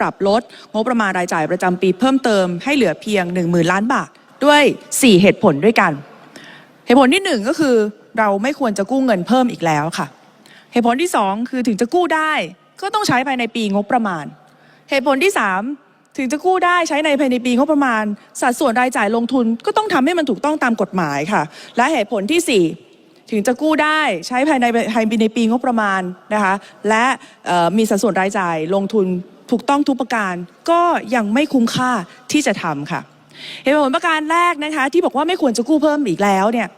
ปรับลดงบประมาณรายจ่ายประจำปีเพิ่มเติมให้เหลือเพียง 1 0,000 ล้านบาท ด้วย 4 เหตุผลด้วยกัน เหตุผลที่หนึ่งก็คือเราไม่ควรจะกู้เงินเพิ่มอีกแล้วค่ะ เหตุผลที่สองคือถึงจะกู้ได้ ก็ต้องใช้ภายในปีงบประมาณ เหตุผลที่สามถึงจะกู้ได้ใช้ในภายในปีงบประมาณ สัดส่วนรายจ่ายลงทุนก็ต้องทำให้มันถูกต้องตามกฎหมายค่ะ และเหตุผลที่สี่ถึงจะกู้ได้ใช้ภายในภายในปีงบประมาณนะคะและมีสัดส่วนรายจ่ายลงทุน ถูกต้องทุกประการก็ยังไม่คุ้มค่าที่จะทำค่ะ เหตุผลประการแรกนะคะ ที่บอกว่าไม่ควรจะกู้เพิ่มอีกแล้วเนี่ย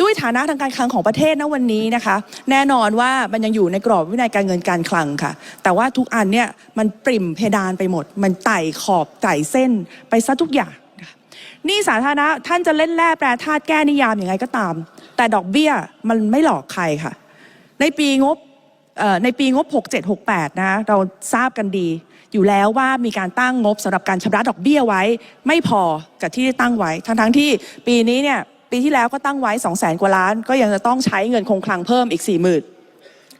ด้วยฐานะทางการคลังของประเทศณวันนี้นะคะ แน่นอนว่ามันยังอยู่ในกรอบวินัยการเงินการคลังค่ะ แต่ว่าทุกอันเนี่ยมันปริ่มเพดานไปหมด มันไต่ขอบไต่เส้นไปซะทุกอย่างนี่สาธารณะท่านจะเล่นแร่แปรธาตุแก้นิยามอย่างไรก็ตาม แต่ดอกเบี้ยมันไม่หลอกใครค่ะ ในปีงบเอ่อในปีงบ 6768 นะเราทราบกันดี อยู่แล้วว่ามีการตั้งงบสำหรับการชำระดอกเบี้ยไว้ ไม่พอกับที่ได้ตั้งไว้ ทั้งๆที่ปีนี้เนี่ยปีที่แล้วก็ตั้งไว้ 2 0 0แสนกว่าล้าน ก็ยังจะต้องใช้เงินคงคลังเพิ่มอีก 4 0,000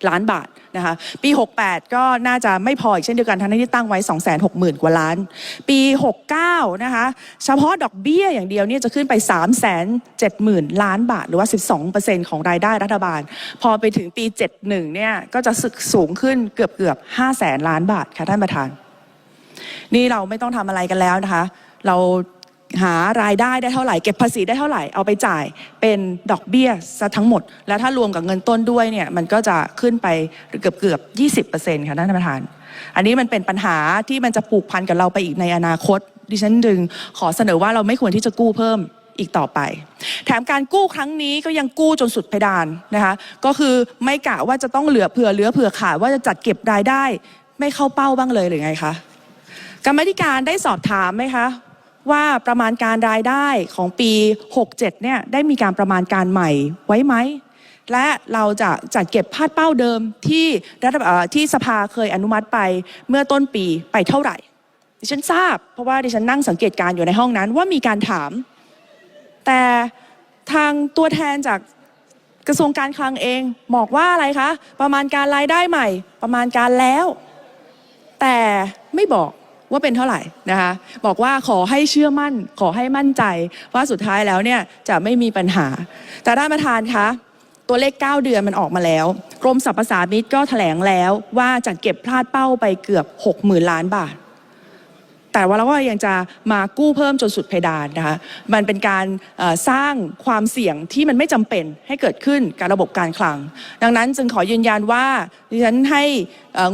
ล้านบาทนะคะปี 68 ก็น่าจะไม่พออีกเช่นเดียวกันทั้งที่ตั้งไว้ 260,000 กว่าล้าน ปี 69 นะคะเฉพาะดอกเบี้ยอย่างเดียวเนี่ยจะขึ้นไป 370,000 ล้านบาท หรือว่า 12%ของรายได้รัฐบาล พอไปถึงปี 71 เนี่ยก็จะสึกสูงขึ้นเกือบเกือบ5แสนล้านบาทค่ะท่านประธาน นี่เราไม่ต้องทำอะไรกันแล้วนะคะ เรา หารายได้ได้เท่าไหร่เก็บภาษีได้เท่าไหร่เอาไปจ่ายเป็นดอกเบี้ยซะทั้งหมด แล้วถ้ารวมกับเงินต้นด้วยเนี่ยมันก็จะขึ้นไปเกือบเกือบ 20%ค่ะท่านประธาน อันนี้มันเป็นปัญหาที่มันจะผูกพันกับเราไปอีกในอนาคต ดิฉันจึงขอเสนอว่าเราไม่ควรที่จะกู้เพิ่มอีกต่อไป แถมการกู้ครั้งนี้ก็ยังกู้จนสุดเพดานนะคะก็คือไม่กะว่าจะต้องเหลือเผื่อเหลือเผื่อขาดว่าจะจัดเก็บรายได้ ไม่เข้าเป้าบ้างเลยหรือไงคะกรรมธิการได้สอบถามไหมคะ ว่าประมาณการรายได้ของปี 67 เนี่ยได้มีการประมาณการใหม่ไว้ไหม และเราจะจัดเก็บพาดเป้าเดิมที่รัฐที่สภาเคยอนุมัติไปเมื่อต้นปีไปเท่าไหร่ ดิฉันทราบ เพราะว่าดิฉันนั่งสังเกตการอยู่ในห้องนั้นว่ามีการถาม แต่ทางตัวแทนจากกระทรวงการคลังเองบอกว่าอะไรคะ ประมาณการรายได้ใหม่ ประมาณการแล้ว แต่ไม่บอก ว่าเป็นเท่าไหร่นะคะบอกว่าขอให้เชื่อมั่น ขอให้มั่นใจว่าสุดท้ายแล้วเนี่ยจะไม่มีปัญหา แต่ท่านประธานคะตัวเลข 9 เดือนมันออกมาแล้ว กรมสรรพสามิตก็แถลงแล้วว่าจะเก็บพลาดเป้าไปเกือบ 60,000 ล้านบาท แต่ว่าเราก็ยังจะมากู้เพิ่มจนสุดเพดานนะคะมันเป็นการสร้างความเสี่ยงที่มันไม่จำเป็นให้เกิดขึ้นกับระบบการคลัง ดังนั้นจึงขอยืนยันว่าดิฉันให้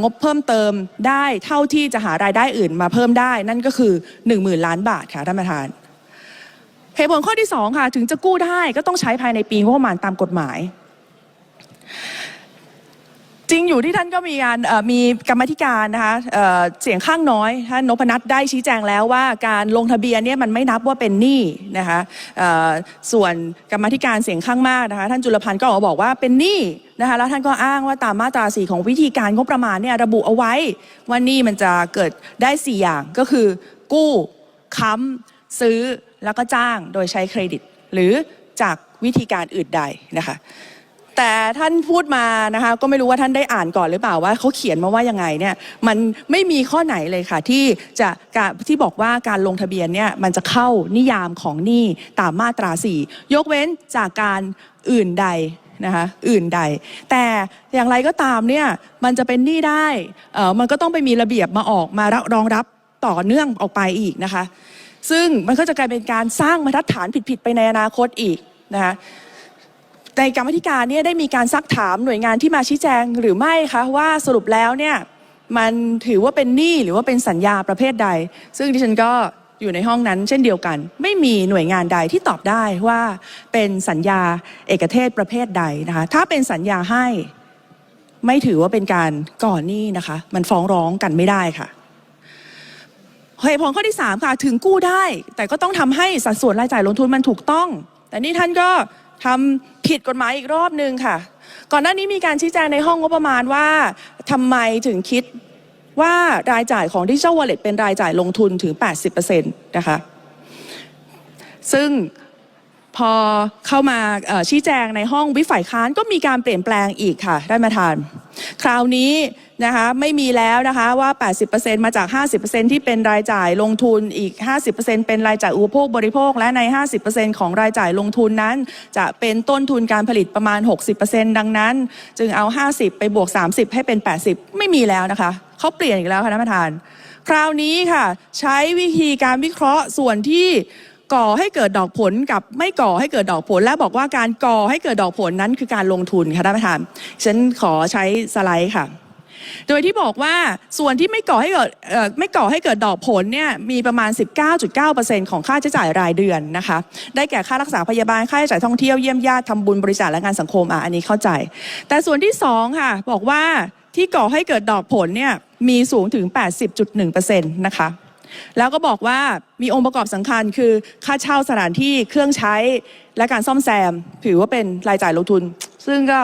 งบเพิ่มเติมได้เท่าที่จะหารายได้อื่นมาเพิ่มได้ นั่นก็คือ 1 0,000 ล้านบาทค่ะท่านประธานเหตุผลข้อที่2ค่ะถึงจะกู้ได้ก็ต้องใช้ภายในปีงบประมาณตามกฎหมาย จริงอยู่ที่ท่านก็มีการมีกรรมธิการนะคะเเสียงข้างน้อยท่านนพนัทได้ชี้แจงแล้วว่าการลงทะเบียนเนี่ยมันไม่นับว่าเป็นหนี้นะคะส่วนกรรมธิการเสียงข้างมากนะคะท่านจุลพันธ์ก็ออกมาบอกว่าเป็นหนี้นะคะแล้วท่านก็อ้างว่าตามมาตราสีของวิธีการงบประมาณเนี่ยระบุเอาไว้ว่าหนี้มันจะเกิดได้ 4 อย่างก็คือ กู้ค้ำซื้อแล้วก็จ้างโดยใช้เครดิต หรือจากวิธีการอื่นใดนะคะ แต่ท่านพูดมานะคะ ก็ไม่รู้ว่าท่านได้อ่านก่อนหรือเปล่าว่าเขาเขียนมาว่ายังไงเนี่ยมันไม่มีข้อไหนเลยค่ะ ที่จะการที่บอกว่าการลงทะเบียนเนี่ยมันจะเข้านิยามของหนี้ตามมาตราสี่ยกเว้นจากการอื่นใดนะคะอื่นใด แต่อย่างไรก็ตามเนี่ยมันจะเป็นหนี้ได้เออมันก็ต้องไปมีระเบียบมาออกมารองรับต่อเนื่องออกไปอีกนะคะ ซึ่งมันก็จะกลายเป็นการสร้างบรรฐานผิดๆไปในอนาคตอีกนะคะ ในกรรมธิการเนี่ยได้มีการซักถามหน่วยงานที่มาชี้แจงหรือไม่คะว่าสรุปแล้วเนี่ยมันถือว่าเป็นหนี้หรือว่าเป็นสัญญาประเภทใด ซึ่งดิฉันก็อยู่ในห้องนั้นเช่นเดียวกัน ไม่มีหน่วยงานใดที่ตอบได้ว่าเป็นสัญญาเอกเทศประเภทใดนะคะถ้าเป็นสัญญาให้ไม่ถือว่าเป็นการก่อนหนี้นะคะ มันฟ้องร้องกันไม่ได้ค่ะเหตุผลข้อที่ 3 ค่ะ ถึงกู้ได้ แต่ก็ต้องทำให้สัดส่วนรายจ่ายลงทุนมันถูกต้อง แต่นี่ท่านก็ ทำผิดกฎหมายอีกรอบหนึ่งค่ะ ก่อนหน้านี้มีการชี้แจงในห้องงบประมาณว่าทำไมถึงคิดว่ารายจ่ายของดิจิทัลวอลเล็ตเป็นรายจ่ายลงทุนถึง 80%นะคะ ซึ่ง พอเข้ามาชี้แจงในห้องวิฝ่ายค้านก็มีการเปลี่ยนแปลงอีกค่ะได้มาทาน คราวนี้นะคะไม่มีแล้วนะคะว่า 80%มาจาก 50%ที่เป็นรายจ่ายลงทุนอีก 50%เป็นรายจ่ายอุปโภคบริโภค และใน 50%ของรายจ่ายลงทุนนั้น จะเป็นต้นทุนการผลิตประมาณ 60%ดังนั้น จึงเอา 50 ไปบวก 30 ให้เป็น 80 ไม่มีแล้วนะคะเขาเปลี่ยนอีกแล้วค่ะท่านประธาน คราวนี้ค่ะ ใช้วิธีการวิเคราะห์ส่วนที่ ก่อให้เกิดดอกผลกับไม่ก่อให้เกิดดอกผล และบอกว่าการก่อให้เกิดดอกผลนั้นคือการลงทุนค่ะท่านประธานฉันขอใช้สไลด์ค่ะ โดยที่บอกว่าส่วนที่ไม่ก่อให้เกิดไม่ก่อให้เกิดดอกผลเนี่ยมีประมาณ 19.9%ของค่าใช้จ่ายรายเดือนนะคะ ได้แก่ค่ารักษาพยาบาลค่าใช้จ่ายท่องเที่ยวเยี่ยมญาติทำบุญบริจาคและงานสังคมอะอันนี้เข้าใจ แต่ส่วนที่2ค่ะบอกว่าที่ก่อให้เกิดดอกผลเนี่ยมีสูงถึง 80.1%นะคะ แล้วก็บอกว่ามีองค์ประกอบสำคัญ คือค่าเช่าสถานที่เครื่องใช้และการซ่อมแซม ถือว่าเป็นรายจ่ายลงทุน ซึ่งก็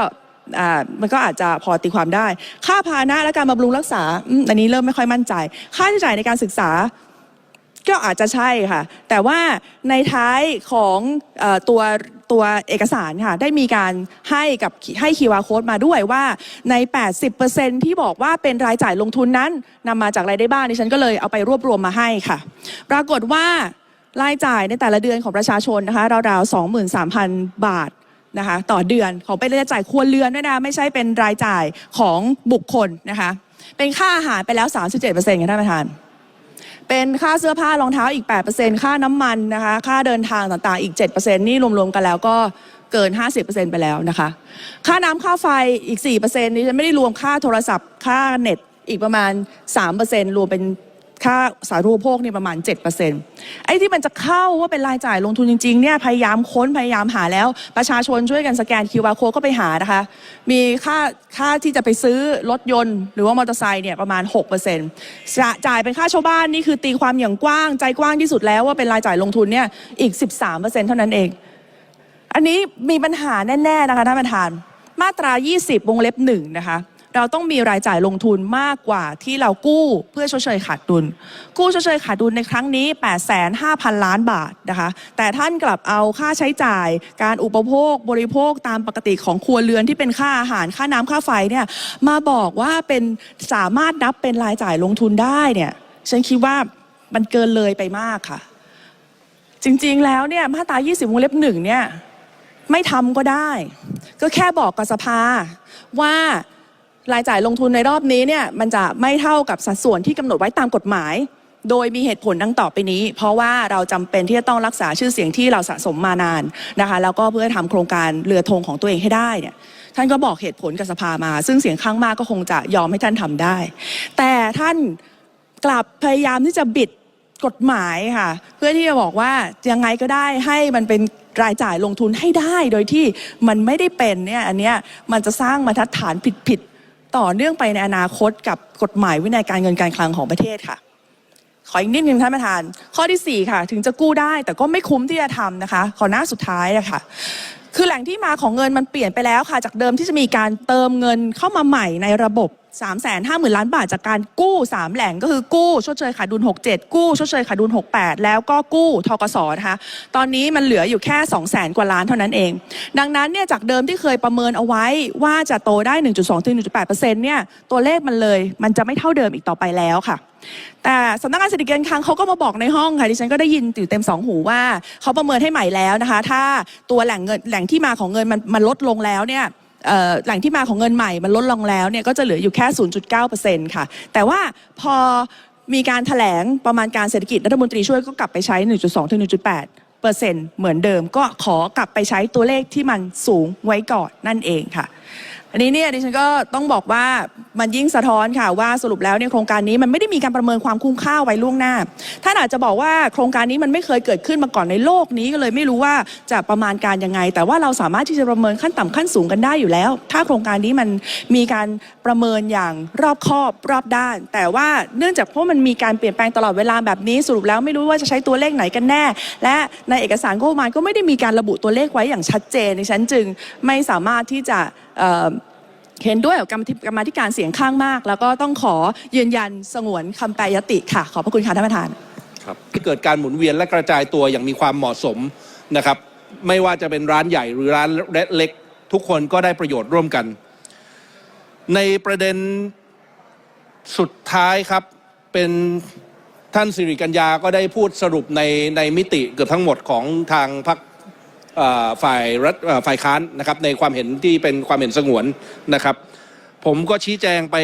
มันก็อาจจะพอตีความได้ ค่าพาหนะและการบำรุงรักษาอันนี้เริ่มไม่ค่อยมั่นใจ ค่าใช้จ่ายในการศึกษาก็อาจจะใช่ค่ะ แต่ว่าในท้ายของอตัว ตัวเอกสารค่ะ ได้มีการให้กับให้ QR code มาด้วยว่าใน 80%ที่บอกว่าเป็นรายจ่ายลงทุนนั้นนำมาจากอะไรได้บ้างดิฉันก็เลยเอาไปรวบรวมมาให้ค่ะ ปรากฏว่ารายจ่ายในแต่ละเดือนของประชาชนนะคะราวๆ23,000 บาทนะคะต่อเดือนของเป็นรายจ่ายครัวเรือนด้วยนะไม่ใช่เป็นรายจ่ายของบุคคลนะคะเป็นค่าอาหารไปแล้ว 37%ค่ะท่านประธาน เป็นค่าเสื้อผ้ารองเท้าอีก 8%ค่าน้ำมันนะคะ ค่าเดินทางต่างๆ อีก 7%นี่รวมๆกันแล้วก็เกิน 50%ไปแล้วนะคะ ค่าน้ำค่าไฟอีก 4%นี่ฉันไม่ได้รวมค่าโทรศัพท์ ค่าเน็ตอีกประมาณ 3%รวมเป็น ค่าสาธารณูปโภคนี่ประมาณ 7%ไอ้ที่มันจะเข้าว่าเป็นรายจ่ายลงทุนจริงๆเนี่ยพยายามค้นพยายามหาแล้ว ประชาชนช่วยกันสแกน QR code ก็ไปหานะคะ มีค่าค่าที่จะไปซื้อรถยนต์ หรือว่ามอเตอร์ไซค์เนี่ยประมาณ 6%จะจ่ายเป็นค่าชาวบ้านนี่คือตีความอย่างกว้างใจกว้างที่สุดแล้วว่าเป็นรายจ่ายลงทุนเนี่ยอีก 13%เท่านั้นเอง อันนี้มีปัญหาแน่ๆนะคะท่านประธานมาตรา 20 วงเล็บหนึ่งนะคะ เราต้องมีรายจ่ายลงทุนมากกว่าที่เรากู้เพื่อชดเชยขาดดุล กู้ชดเชยขาดดุลในครั้งนี้ 8,500 ล้านบาทนะคะ แต่ท่านกลับเอาค่าใช้จ่าย การอุปโภคบริโภคตามปกติของครัวเรือนที่เป็นค่าอาหารค่าน้ำค่าไฟเนี่ยมาบอกว่าเป็นสามารถนับเป็นรายจ่ายลงทุนได้เนี่ยฉันคิดว่ามันเกินเลยไปมากค่ะ จริงๆแล้วเนี่ยมาตรา 20วงเล็บหนึ่งเนี่ยไม่ทำก็ได้ ก็แค่บอกกับสภาว่า รายจ่ายลงทุนในรอบนี้เนี่ยมันจะไม่เท่ากับสัดส่วนที่กำหนดไว้ตามกฎหมาย โดยมีเหตุผลดังต่อไปนี้ เพราะว่าเราจำเป็นที่จะต้องรักษาชื่อเสียงที่เราสะสมมานานนะคะแล้วก็เพื่อทำโครงการเรือธงของตัวเองให้ได้เนี่ยท่านก็บอกเหตุผลกับสภามา ซึ่งเสียงข้างมากก็คงจะยอมให้ท่านทำได้ แต่ท่านกลับพยายามที่จะบิดกฎหมายค่ะ เพื่อที่จะบอกว่ายังไงก็ได้ให้มันเป็นรายจ่ายลงทุนให้ได้ โดยที่มันไม่ได้เป็นเนี่ยอันเนี้ยมันจะสร้างมาตรฐานผิด ต่อเนื่องไปในอนาคตกับกฎหมายวินัยการเงินการคลังของประเทศค่ะ ขออีกนิดนึงท่านประธาน ข้อที่ 4 ค่ะ ถึงจะกู้ได้แต่ก็ไม่คุ้มที่จะทำนะคะ ขอหน้าสุดท้ายนะค่ะคือแหล่งที่มาของเงินมันเปลี่ยนไปแล้วค่ะ จากเดิมที่จะมีการเติมเงินเข้ามาใหม่ในระบบ 3 5 0 0 0 0 ล้านบาทจากการกู้ 3 แหล่งก็คือกู้ชดเชยขาดดุล 67 กู้ชดเชยขาดดุล 68 แล้วก็กู้ทกสนะคะตอนนี้มันเหลืออยู่แค่ 2 0 0 0 0 กว่าล้านเท่านั้นเอง ดังนั้นเนี่ยจากเดิมที่เคยประเมินเอาไว้ว่าจะโตได้ 1.2ถึง1.8%เนี่ยตัวเลขมันเลย มันจะไม่เท่าเดิมอีกต่อไปแล้วค่ะ แต่สำนักงานเศรษฐกิจการคลังเขาก็มาบอกในห้องค่ะดิฉันก็ได้ยินอยู่เต็มสองหูว่าเขาประเมินให้ใหม่แล้วนะคะ ถ้าตัวแหล่งเงินแหล่งที่มาของเงินมันมันลดลงแล้วเนี่ย แหล่งที่มาของเงินใหม่มันลดลงแล้วเนี่ยก็จะเหลืออยู่แค่ 0.9%ค่ะ แต่ว่าพอมีการแถลงประมาณการเศรษฐกิจรัฐมนตรีช่วยก็กลับไปใช้ 1.2ถึง1.8 เปอร์เซ็นต์เหมือนเดิมก็ขอกลับไปใช้ตัวเลขที่มันสูงไว้ก่อนนั่นเองค่ะ อันนี้เนี่ยดิฉันก็ต้องบอกว่ามันยิ่งสะท้อนค่ะว่าสรุปแล้วเนี่ยโครงการนี้มันไม่ได้มีการประเมินความคุ้มค่าไว้ล่วงหน้าท่านอาจจะบอกว่าโครงการนี้มันไม่เคยเกิดขึ้นมาก่อนในโลกนี้ก็เลยไม่รู้ว่าจะประมาณการยังไง แต่ว่าเราสามารถที่จะประเมินขั้นต่ำขั้นสูงกันได้อยู่แล้ว ถ้าโครงการนี้มันมีการประเมินอย่างรอบคอบรอบด้าน แต่ว่าเนื่องจากเพราะมันมีการเปลี่ยนแปลงตลอดเวลาแบบนี้สรุปแล้วไม่รู้ว่าจะใช้ตัวเลขไหนกันแน่ และในเอกสารงบประมาณก็ไม่ได้มีการระบุตัวเลขไว้อย่างชัดเจนในฉันจึงไม่สามารถที่จะเห็นด้วยกับกรรมธิการเสียงข้างมาก แล้วก็ต้องขอยืนยันสงวนคำแปรยติค่ะ ขอบพระคุณค่ะท่านประธานครับที่เกิดการหมุนเวียนและกระจายตัวอย่างมีความเหมาะสมนะครับ ไม่ว่าจะเป็นร้านใหญ่หรือร้านเล็กทุกคนก็ได้ประโยชน์ร่วมกัน ในประเด็นสุดท้ายครับเป็นท่านสิริกัญญาก็ได้พูดสรุปในในมิติเกือบทั้งหมดของทางพรรค ฝ่ายรัฐฝ่ายค้านนะครับในความเห็นที่เป็นความเห็นสงวนนะครับ ผมก็ชี้แจงไป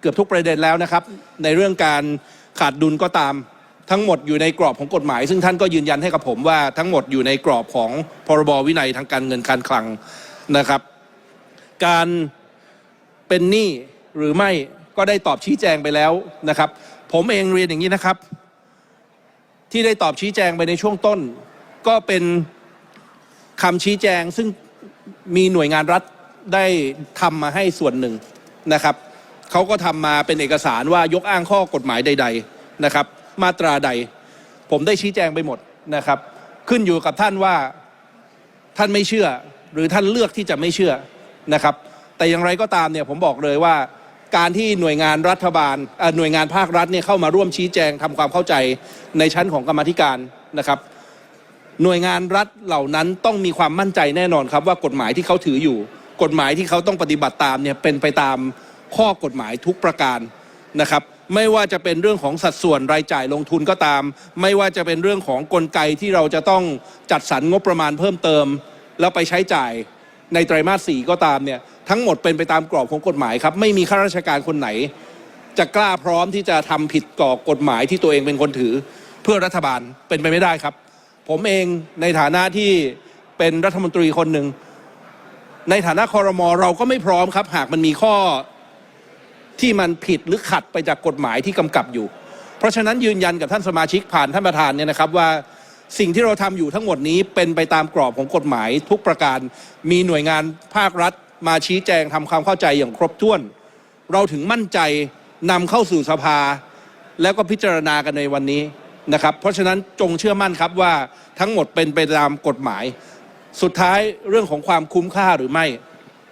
เกือบทุกประเด็นแล้วนะครับ ในเรื่องการขาดดุลก็ตามทั้งหมดอยู่ในกรอบของกฎหมาย ซึ่งท่านก็ยืนยันให้กับผมว่าทั้งหมดอยู่ในกรอบของพรบวินัยทางการเงินการคลังนะครับ การเป็นหนี้หรือไม่ก็ได้ตอบชี้แจงไปแล้วนะครับ ผมเองเรียนอย่างนี้นะครับ ที่ได้ตอบชี้แจงไปในช่วงต้น ก็เป็น คำชี้แจงซึ่งมีหน่วยงานรัฐได้ทำมาให้ส่วนหนึ่งนะครับเขาก็ทำมาเป็นเอกสารว่ายกอ้างข้อกฎหมายใด ๆนะครับ มาตราใด ผมได้ชี้แจงไปหมดนะครับ ขึ้นอยู่กับท่านว่าท่านไม่เชื่อ หรือท่านเลือกที่จะไม่เชื่อนะครับ แต่อย่างไรก็ตามเนี่ยผมบอกเลยว่าการที่หน่วยงานรัฐบาลหน่วยงานภาครัฐเนี่ยเข้ามาร่วมชี้แจงทำความเข้าใจในชั้นของกรรมธิการนะครับ หน่วยงานรัฐเหล่านั้นต้องมีความมั่นใจแน่นอนครับว่ากฎหมายที่เขาถืออยู่ กฎหมายที่เขาต้องปฏิบัติตามเนี่ยเป็นไปตามข้อกฎหมายทุกประการนะครับไม่ว่าจะเป็นเรื่องของสัดส่วนรายจ่ายลงทุนก็ตาม ไม่ว่าจะเป็นเรื่องของกลไกที่เราจะต้องจัดสรรงบประมาณเพิ่มเติม แล้วไปใช้จ่ายในไตรมาสสี่ก็ตามเนี่ยทั้งหมดเป็นไปตามกรอบของกฎหมายครับไม่มีข้าราชการคนไหน จะกล้าพร้อมที่จะทำผิดก่อกฎหมายที่ตัวเองเป็นคนถือ เพื่อรัฐบาลเป็นไปไม่ได้ครับ ผมเองในฐานะที่เป็นรัฐมนตรีคนหนึ่ง ในฐานะคอรมอเราก็ไม่พร้อมครับ หากมันมีข้อที่มันผิดหรือขัดไปจากกฎหมายที่กำกับอยู่ เพราะฉะนั้นยืนยันกับท่านสมาชิกผ่านท่านประธานเนี่ยนะครับว่าสิ่งที่เราทำอยู่ทั้งหมดนี้เป็นไปตามกรอบของกฎหมายทุกประการ มีหน่วยงานภาครัฐ มาชี้แจงทำความเข้าใจอย่างครบถ้วน เราถึงมั่นใจนำเข้าสู่สภา แล้วก็พิจารณากันในวันนี้ นะครับ เพราะฉะนั้นจงเชื่อมั่นครับว่าทั้งหมดเป็นไปตามกฎหมาย สุดท้ายเรื่องของความคุ้มค่าหรือไม่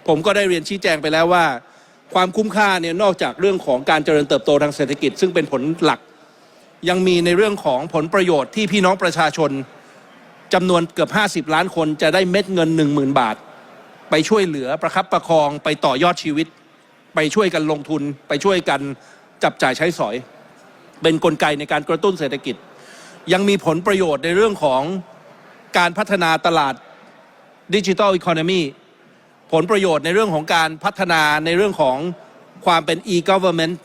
ผมก็ได้เรียนชี้แจงไปแล้วว่า ความคุ้มค่าเนี่ยนอกจากเรื่องของการเจริญเติบโตทางเศรษฐกิจ ซึ่งเป็นผลหลัก ยังมีในเรื่องของผลประโยชน์ที่พี่น้องประชาชนจำนวนเกือบ 50 ล้านคนจะได้เม็ดเงิน 10,000 บาท ไปช่วยเหลือประคับประคองไปต่อยอดชีวิต ไปช่วยกันลงทุน ไปช่วยกันจับจ่ายใช้สอย เป็นนกลไกในการกระตุ้นเศรษฐกิจ ยังมีผลประโยชน์ในเรื่องของการพัฒนาตลาดดิจิทัลอีโคโนมีผลประโยชน์ในเรื่องของการพัฒนาในเรื่องของความเป็น e-government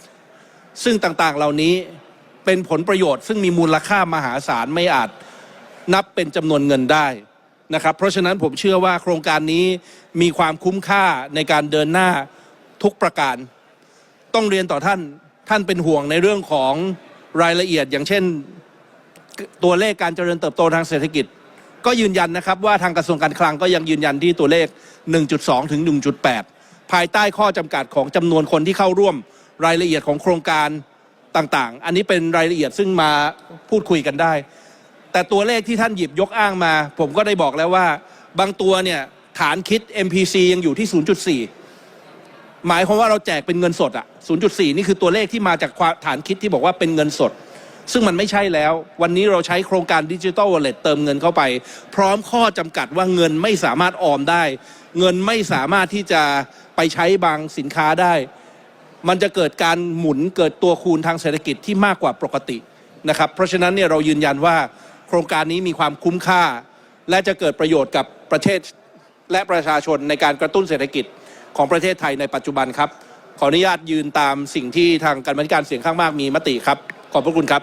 ซึ่งต่างๆเหล่านี้เป็นผลประโยชน์ ซึ่งมีมูลค่ามหาศาลไม่อาจนับเป็นจำนวนเงินได้นะครับเพราะฉะนั้นผมเชื่อว่าโครงการนี้มีความคุ้มค่าในการเดินหน้าทุกประการ ต้องเรียนต่อท่าน ท่านเป็นห่วงในเรื่องของรายละเอียด อย่างเช่นตัวเลขการเจริญเติบโตทางเศรษฐกิจ ก็ยืนยันนะครับว่าทางกระทรวงการคลังก็ยังยืนยันที่ตัวเลข 1.2 ถึง 1.8 ภายใต้ข้อจำกัดของจำนวนคนที่เข้าร่วมรายละเอียดของโครงการต่างๆ อันนี้เป็นรายละเอียดซึ่งมาพูดคุยกันได้ แต่ตัวเลขที่ท่านหยิบยกอ้างมา ผมก็ได้บอกแล้วว่า บางตัวเนี่ยฐานคิด MPC ยังอยู่ที่ 0.4 หมายความว่าเราแจกเป็นเงินสดอะ 0.4 นี่คือตัวเลขที่มาจากาฐานคิดที่บอกว่าเป็นเงินสด ซึ่งมันไม่ใช่แล้ว วันนี้เราใช้โครงการดิจิ t a ลวอลเล็ตเติมเงินเข้าไป พร้อมข้อจำกัดว่าเงินไม่สามารถออมได้ เงินไม่สามารถที่จะไปใช้บางสินค้าได้ มันจะเกิดการหมุนเกิดตัวคูณทางเศรษฐกิจที่มากกว่าปกตินะครับ เพราะฉะนั้นเนี่ยเรายืนยันว่าโครงการนี้มีความคุ้มค่า และจะเกิดประโยชน์กับประเทศและประชาชนในการกระตุ้นเศรษฐกิจ ของประเทศไทยในปัจจุบันครับ ขออนุญาตยืนตามสิ่งที่ทางการบริการเสียงข้างมากมีมติครับ ขอบพระคุณครับ